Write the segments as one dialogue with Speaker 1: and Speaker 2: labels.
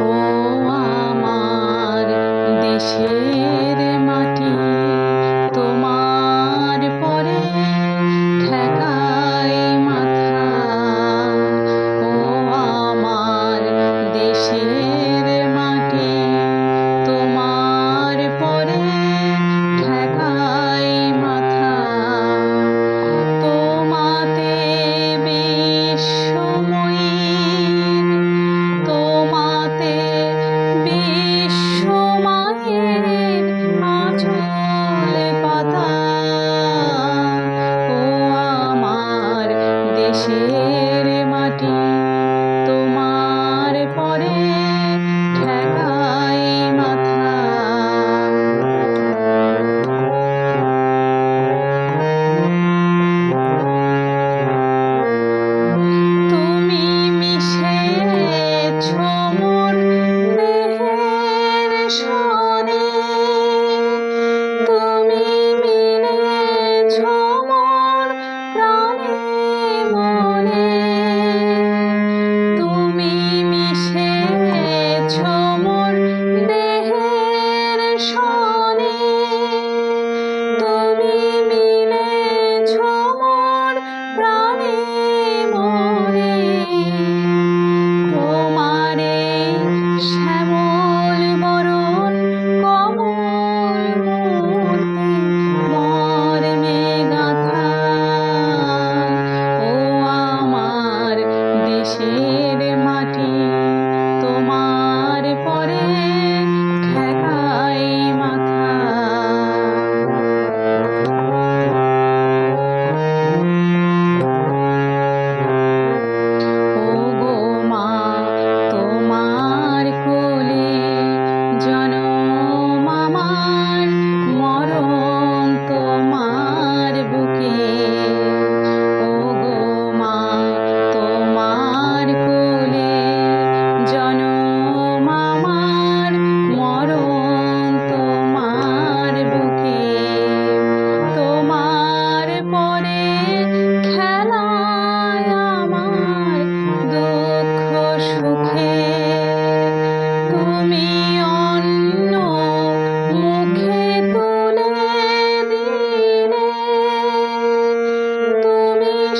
Speaker 1: ও আমার দেশে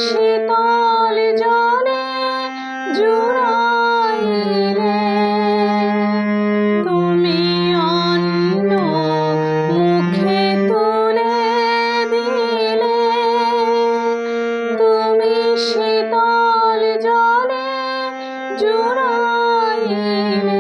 Speaker 1: শীতল জলে জুড়াই রে। তুমি অন্য মুখে তুলে দিলে। তুমি শীতল জলে জুড়াই রে।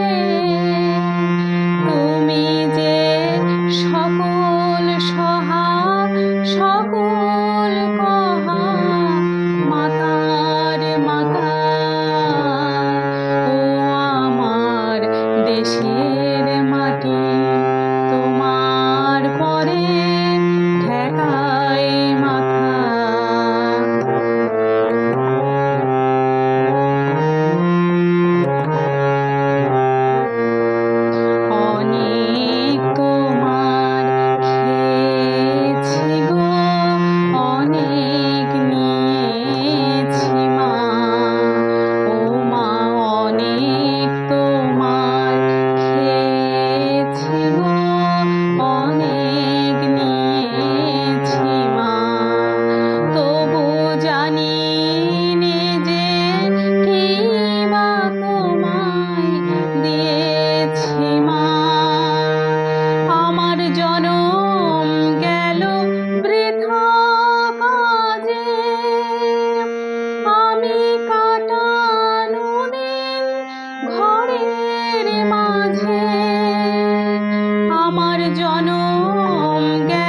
Speaker 1: home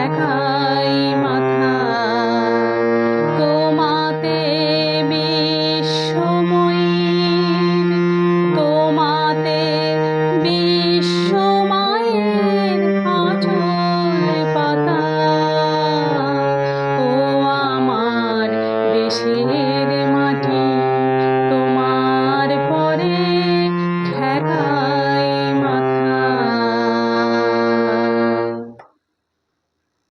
Speaker 1: দেখা